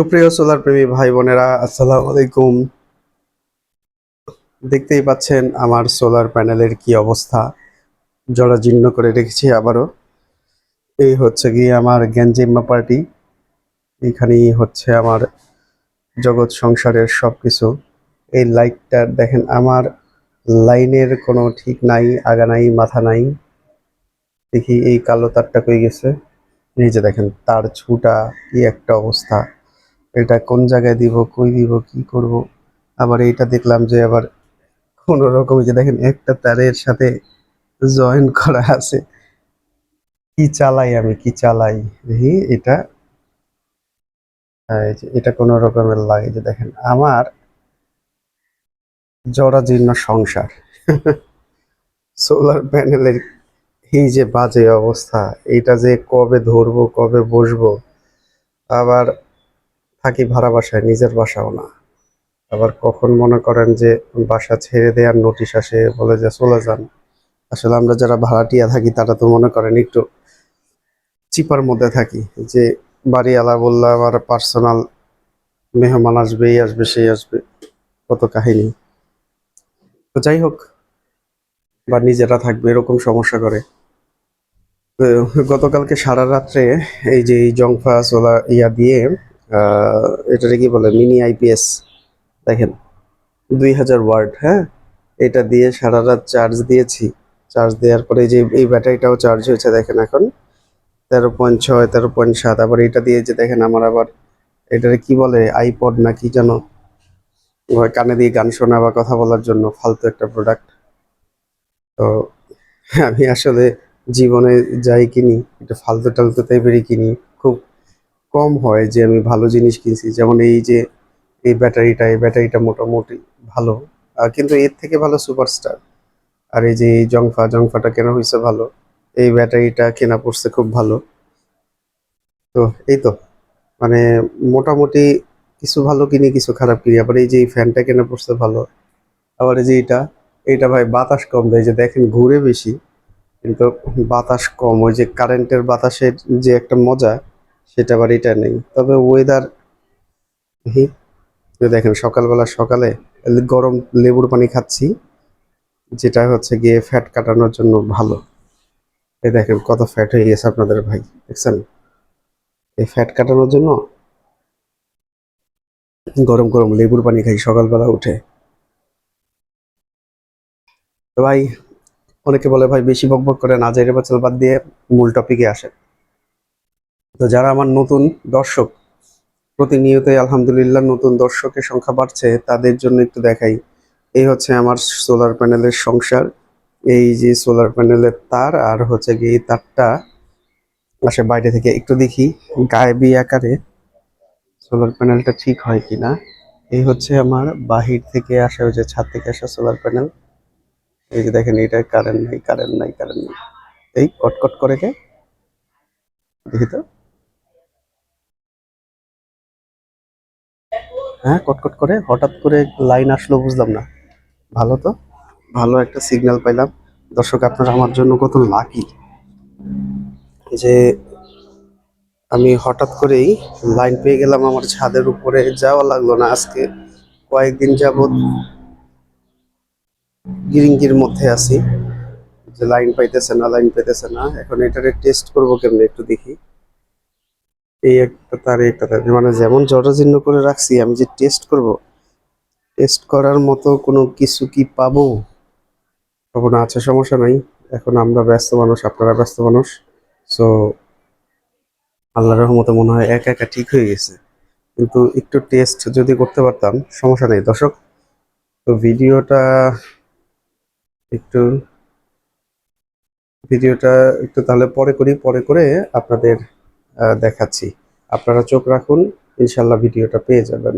সুপ্রিয় সোলার প্রেমী ভাই বোনেরা, আসসালামু আলাইকুম। দেখতেই পাচ্ছেন আমার সোলার প্যানেলের কি অবস্থা। জরাজীর্ণ করে রেখেছি আবারও। এই হচ্ছে গিয়ে আমার গ্যাঞ্জিম্মা পার্টি। এইখানেই হচ্ছে আমার জগৎ সংসারের সব কিছু এই লাইটটা দেখেন, আমার লাইনের কোনো ঠিক নাই, আগা নাই, মাথা নাই। দেখি এই কালো তারটা কই গেছে? এই যে দেখেন, তার ছুটা কি একটা অবস্থা। এটা কোন জায়গায় দিব, কই দিব, কি করব? আবার এইটা দেখলাম যে আবার কোন রকম যে দেখেন, একটা তারের সাথে জয়েন করা আছে। কি চালাই আমি, কি চালাই? দেখি, এটা। এটা কোন রকমের লাগে যে দেখেন, আমার জরাজীর্ণ সংসার। সোলার প্যানেলের এই যে বাজে অবস্থা এটা যে কবে ধরবো, কবে বসবো, আবার থাকি ভাড়া বাসায়, নিজের বাসাও না। আবার কখন মনে করেন যে বাসা ছেড়ে দেওয়ার নোটিশ আসে, বলে যে চলে যান। আসলে আমরা যারা ভাড়াটিয়া থাকি, তারা তো মনে করেন একটু চিপার মধ্যে থাকি। যে বাড়িওয়ালা বললে, আমার পার্সোনাল মেহমান আসবে, এই আসবে, সেই আসবে। কত কাহিনী। তো যাই হোক, বা নিজেরা থাকবে, এরকম সমস্যা করে। গতকালকে সারা রাত্রে এই যে এই জংফা সোলা ইয়া দিয়ে এটাকে কি বলে, মিনি আইপিএস, দেখেন, দুই হাজার ওয়ার্ড হ্যাঁ? এটা দিয়ে সারা রাত চার্জ দিয়েছি। চার্জ দেওয়ার পরে যে, এই ব্যাটারিটাও চার্জ হয়েছে, দেখেন এখন। তেরো পয়েন্ট ছয়, তেরো পয়েন্ট সাত, আবার এটা দিয়ে যে, দেখেন আমার আবার, এটারে কি বলে আইপড না কি যেন কানে দিয়ে গান শোনা বা কথা বলার জন্য ফালতু একটা প্রোডাক্ট তো আমি আসলে জীবনে যাই কিনি, একটু ফালতু টালতু টাইপেরই কিনি। কম হয় যে আমি ভালো জিনিস কিনছি। যেমন এই যে, এই ব্যাটারিটা এই ব্যাটারিটা মোটামুটি ভালো। কিন্তু এর থেকে ভালো সুপারস্টার। আর এই যে, এই জংফা, জংফাটা কেনা হয়েছে ভালো। এই ব্যাটারিটা কেনা পড়ছে খুব ভালো। তো, এই তো। মানে মোটামুটি কিছু ভালো কিনি, কিছু খারাপ কিনি। আবার এই যে, এই ফ্যানটা কেনা পড়ছে ভালো। আবার এই যে এটা এটা ভাই বাতাস কম দেয়। যে দেখেন, ঘুরে বেশি। কিন্তু বাতাস কম। ওই যে কারেন্টের বাতাসের যে একটা মজা সেটা আবার এটা নেই। তবে ওয়েদার দেখেন সকালবেলা সকালে গরম লেবুর পানি খাচ্ছি, যেটা হচ্ছে গিয়ে ফ্যাট কাটানোর জন্য ভালো। এই দেখেন কত ফ্যাট হয়ে গেছে আপনাদের ভাই, দেখছেন? এই ফ্যাট কাটানোর জন্য গরম গরম লেবুর পানি খাই সকালবেলা উঠে। ভাই, অনেকে বলে ভাই বেশি বকবক করে না, যাই বাচাল বাদ দিয়ে মূল টপিকে আসে তো যারা আমার নতুন দর্শক, প্রতিনিয়তই আলহামদুলিল্লাহ নতুন দর্শকের সংখ্যা বাড়ছে, তাদের জন্য একটু দেখাই। এই হচ্ছে আমার সোলার প্যানেলের সংসার, এই যে সোলার প্যানেলের তার আর হচ্ছে গিয়ে তারটা। আসে বাইরে থেকে একটু দেখি, গায়েবী আকারে সোলার প্যানেলটা ঠিক হয় কিনা। এই হচ্ছে আমার বাহির থেকে আসা, ওই যে ছাদ থেকে আসা সোলার প্যানেল এই যে দেখেন এটা কারেন্ট নাই কারেন্ট নাই কারেন্ট নাই। এই কটকট করে কে? দেখি তো। হ্যাঁ কটকট করে হঠাৎ করে লাইন আসলো, বুঝলাম না। ভালো তো? ভালো একটা সিগন্যাল পাইলাম। দর্শক, আপনারা আমার জন্য কত লাকি যে আমি হঠাৎ করেই লাইন পেয়ে গেলাম আমার ছাদের উপরে। যাওয়া লাগল না আজকে। কয়েকদিন যাবৎ গিরিঙ্গির মধ্যে আছি। যে লাইন পাইতেছে না লাইন পাইতেছে না। এখন এটারে টেস্ট করব কেমনে? একটু দেখি। এই একটা, তার একটা, তার মানে যেমন জরাজীর্ণ করে রাখছি, আমি যে টেস্ট করব টেস্ট করার মতো কোনো কিছু কি পাবো? পাবো না আছে সমস্যা নাই। এখন আমরা ব্যস্ত মানুষ, আপনারা ব্যস্ত মানুষ। সো আল্লাহ রহমতে মনে হয় একা একা ঠিক হয়ে গেছে। কিন্তু একটু টেস্ট যদি করতে পারতাম, সমস্যা নেই। দর্শক, তো ভিডিওটা একটু ভিডিওটা একটু তাহলে পরে করি, পরে করে আপনাদের দেখাচ্ছি। আপনারা চোখ রাখুন ইনশাল্লাহ ভিডিওটা পেয়ে যাবেন।